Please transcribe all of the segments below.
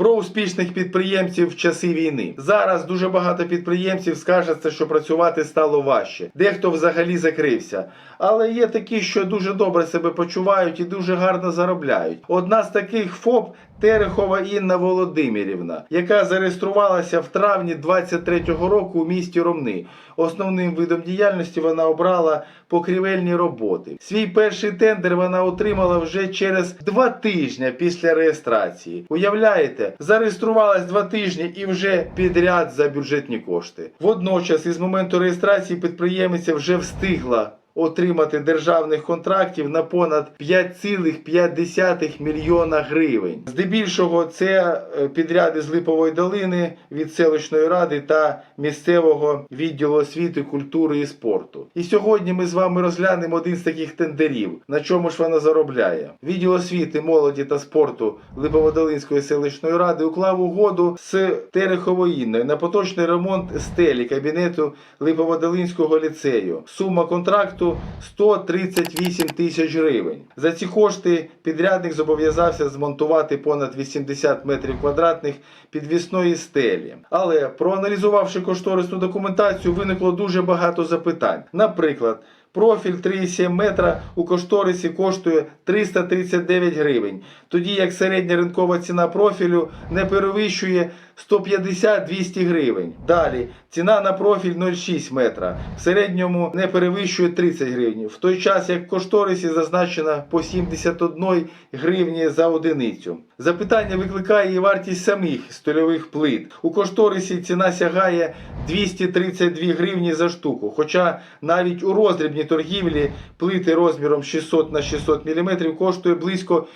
Про успішних підприємців в часи війни. Зараз дуже багато підприємців скажеться, що працювати стало важче. Дехто взагалі закрився. Але є такі, що дуже добре себе почувають і дуже гарно заробляють. Одна з таких ФОП Терехова Інна Володимирівна, яка зареєструвалася в травні 23-го року у місті Ромни. Основним видом діяльності вона обрала покрівельні роботи. Свій перший тендер вона отримала вже через два тижні після реєстрації. Уявляєте, зареєструвалась два тижні і вже підряд за бюджетні кошти. Водночас, із моменту реєстрації підприємиця вже встигла. Отримати державних контрактів на понад 5,5 мільйона гривень. Здебільшого це е, підряди з Липової долини від селищної ради та місцевого відділу освіти, культури і спорту. І сьогодні ми з вами розглянемо один з таких тендерів. На чому ж вона заробляє? Відділ освіти, молоді та спорту Липоводолинської селищної ради уклав угоду з Тереховою Інною на поточний ремонт стелі кабінету Липоводолинського ліцею. Сума контракту 138 тисяч гривень. За ці кошти підрядник зобов'язався змонтувати понад 80 метрів квадратних підвісної стелі. Але проаналізувавши кошторисну документацію, виникло дуже багато запитань. Наприклад, Профіль 3,7 метра у кошторисі коштує 339 гривень, тоді як середня ринкова ціна профілю не перевищує 150-200 гривень. Далі ціна на профіль 0,6 метра в середньому не перевищує 30 гривень, в той час як в кошторисі зазначена по 71 гривні за одиницю. Запитання викликає і вартість самих стольових плит. У кошторисі ціна сягає 232 гривні за штуку, хоча навіть у роздрібній торгівлі плити розміром 600 на 600 мм коштує близько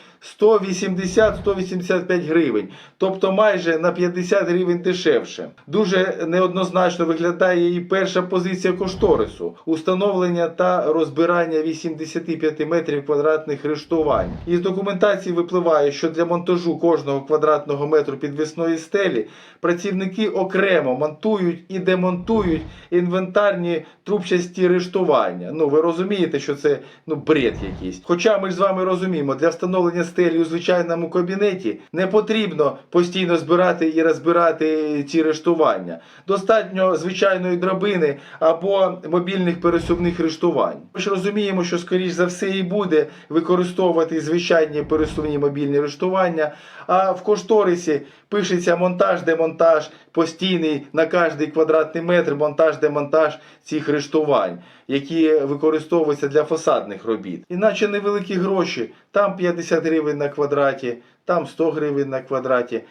180-185 гривень, тобто майже на 50 гривень дешевше. Дуже неоднозначно виглядає і перша позиція кошторису установлення та розбирання 85 метрів квадратних рештувань. Із документації випливає, що для монтажу кожного квадратного метру підвісної стелі працівники окремо монтують і демонтують інвентарні трубчасті рештування. Ну ви розумієте, що це ну бред якийсь. Хоча ми ж з вами розуміємо, для встановлення стелі у звичайному кабінеті не потрібно постійно збирати і розбирати ці рештування. Достатньо звичайної драбини або мобільних пересувних рештувань. Ми ж розуміємо, що скоріш за все і буде використовувати звичайні пересувні мобільні рештування. А в кошторисі пишеться монтаж, демонтаж, постійний на кожний квадратний метр монтаж, демонтаж цих рештувань, які використовуються для фасадних робіт. Іначе невеликі гроші. Там 50 гривень на квадраті, там 100 гривень на квадраті.